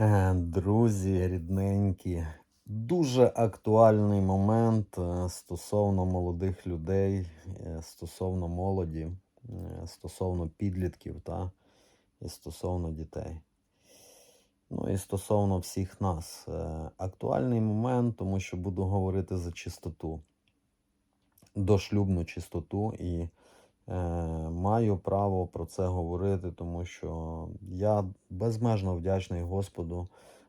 Е, Друзі, рідненькі, дуже актуальний момент е, стосовно молодих людей, е, стосовно молоді, стосовно підлітків та і стосовно дітей. Ну і стосовно всіх нас. Актуальний момент, тому що буду говорити за чистоту, дошлюбну чистоту і маю право про це говорити, тому що я безмежно вдячний Господу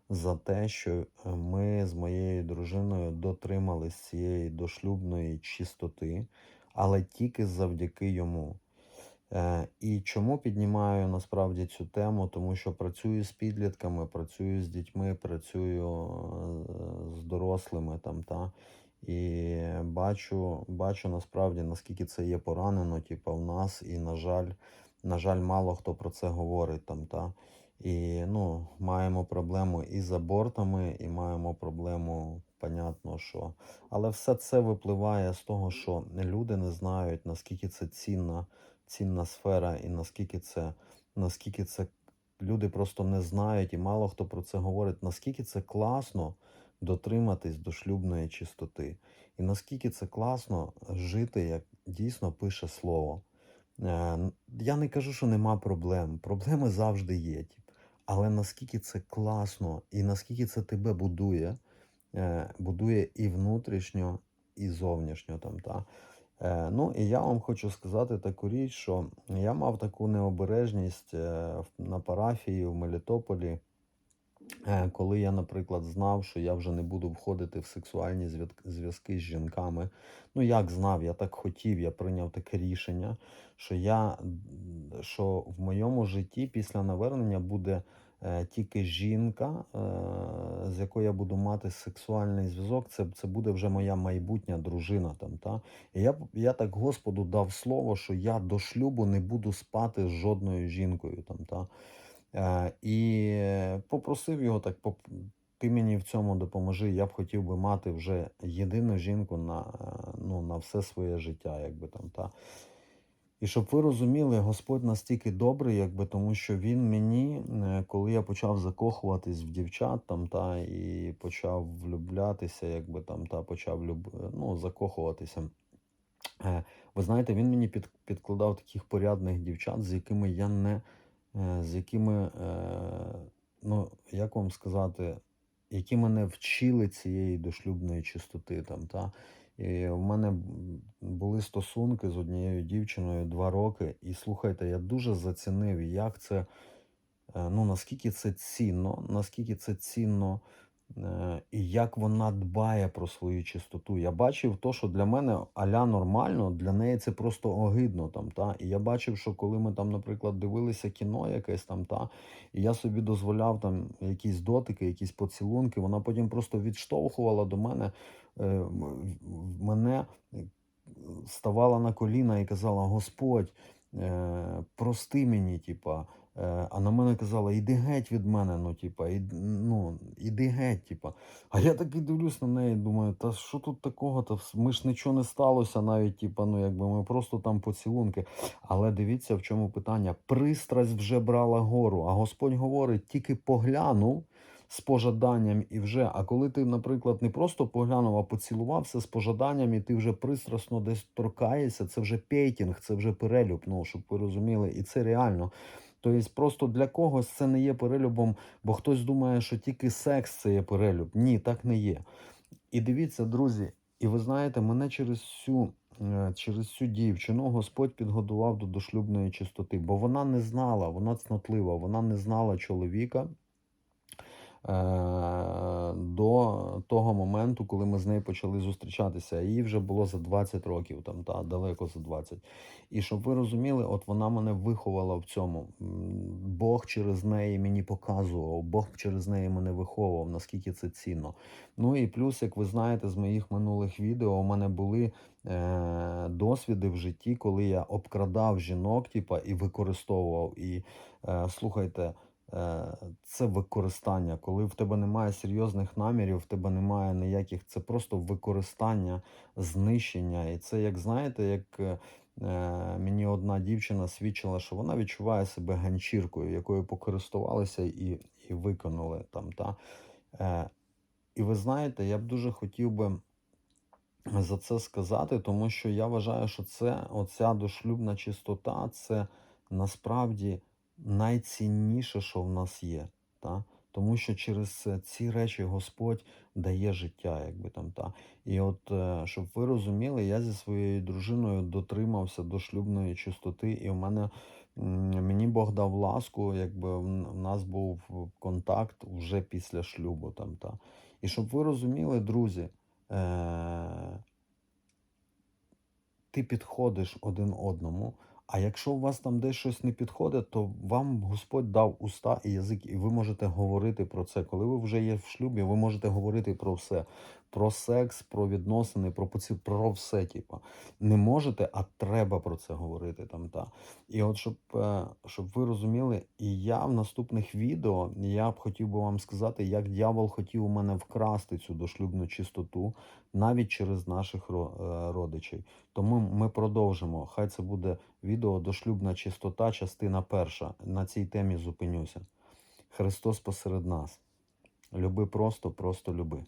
за те, що е, ми з моєю дружиною дотримались цієї дошлюбної чистоти, але тільки завдяки йому. Е, і чому піднімаю насправді цю тему? Тому що працюю з підлітками, працюю з дітьми, працюю е, з дорослими там, та, і бачу, бачу насправді, наскільки це є поранено, типу, в нас, і, на жаль, на жаль, мало хто про це говорить там, та. І ну, маємо проблему і з абортами, і маємо проблему, понятно, що. Але все це випливає з того, що люди не знають, наскільки це цінна цінна сфера, і наскільки це, наскільки це люди просто не знають, і мало хто про це говорить, наскільки це класно дотриматись до шлюбної чистоти. І наскільки це класно жити, як дійсно пише слово. Е, Я не кажу, що нема проблем. Проблеми завжди є. Але наскільки це класно і наскільки це тебе будує, е, будує і внутрішньо, і зовнішньо там, та? Е, ну і я вам хочу сказати таку річ, що я мав таку необережність на парафії в Мелітополі, коли я, наприклад, знав, що я вже не буду входити в сексуальні зв'язки з жінками. Ну як знав, я так хотів, я прийняв таке рішення, що я що в моєму житті після навернення буде е, тільки жінка, е, з якою я буду мати сексуальний зв'язок. Це, це буде вже моя майбутня дружина там. Та? І я, я так Господу дав слово, що я до шлюбу не буду спати з жодною жінкою там. Та? Е, і попросив його так, ти мені в цьому допоможи. Я б хотів би мати вже єдину жінку на, ну, на все своє життя, якби там. Та? І щоб ви розуміли, Господь настільки добрий, якби тому, що Він мені, е, коли я почав закохуватись в дівчат там, та і почав влюблятися, якби там та почав люб... ну, закохуватися. Е, Ви знаєте, він мені під, підкладав таких порядних дівчат, з якими я не з якими, е, ну як вам сказати, які мене вчили цієї дошлюбної чистоти там, та. І в мене були стосунки з однією дівчиною два роки. І слухайте, я дуже зацінив, як це, е, ну наскільки це цінно, наскільки це цінно, е, і як вона дбає про свою чистоту. Я бачив то, що для мене аля нормально, для неї це просто огидно там. Та? І я бачив, що коли ми там, наприклад, дивилися кіно якесь там, та, і я собі дозволяв там якісь дотики, якісь поцілунки, вона потім просто відштовхувала до мене, е, мене е, ставала на коліна і казала: Господь, е, прости мені, типа. Е, А на мене казала, іди геть від мене, ну, типа, іди, ну, іди геть, типа. А я так і дивлюсь на неї, думаю, та що тут такого? Та ми ж нічого не сталося навіть, типа, ну, якби ми просто там поцілунки. Але дивіться, в чому питання. Пристрасть вже брала гору, а Господь говорить, тільки поглянув з пожаданням і вже. А коли ти, наприклад, не просто поглянув, а поцілувався з пожаданням, і ти вже пристрасно десь торкаєшся, це вже пейтінг, це вже перелюб, ну, щоб ви розуміли, і це реально. Тобто просто для когось це не є перелюбом, бо хтось думає, що тільки секс це є перелюб. Ні, так не є. І дивіться, друзі, і ви знаєте, мене через цю, е, через цю дівчину Господь підготував до дошлюбної чистоти, бо вона не знала, вона цнотлива, вона не знала чоловіка до того моменту, коли ми з нею почали зустрічатися. Їй вже було за 20 років, там, та, далеко за 20. І щоб ви розуміли, от вона мене виховала в цьому. Бог через неї мені показував, Бог через неї мене виховував, наскільки це цінно. Ну і плюс, як ви знаєте, з моїх минулих відео у мене були е, досвіди в житті, коли я обкрадав жінок, типа, і використовував. І е, слухайте. Е, Це використання, коли в тебе немає серйозних намірів, в тебе немає ніяких, це просто використання, знищення. І це, як знаєте, як е, мені одна дівчина свідчила, що вона відчуває себе ганчіркою, якою покористувалися і, і виконали там. Та? Е, і ви знаєте, я б дуже хотів би за це сказати, тому що я вважаю, що це оця дошлюбна чистота, це насправді найцінніше, що в нас є. Та? Тому що через е, ці речі Господь дає життя, якби там та. І от е, щоб ви розуміли, я зі своєю дружиною дотримався до шлюбної чистоти, і в мене мені Бог дав ласку, якби в нас був контакт вже після шлюбу. Там, та. І щоб ви розуміли, друзі, е, ти підходиш один одному. А якщо у вас там десь щось не підходить, то вам Господь дав уста і язик, і ви можете говорити про це. Коли ви вже є в шлюбі, ви можете говорити про все: про секс, про відносини, про поці, про все. Типу. Не можете, а треба про це говорити там. Та. І от щоб, е, щоб ви розуміли, і я в наступних відео я б хотів би вам сказати, як дьявол хотів у мене вкрасти цю дошлюбну чистоту навіть через наших е, родичів. Тому ми продовжимо. Хай це буде відео Дошлюбна чистота, частина перша. На цій темі зупинюся. Христос посеред нас. Люби просто, просто люби.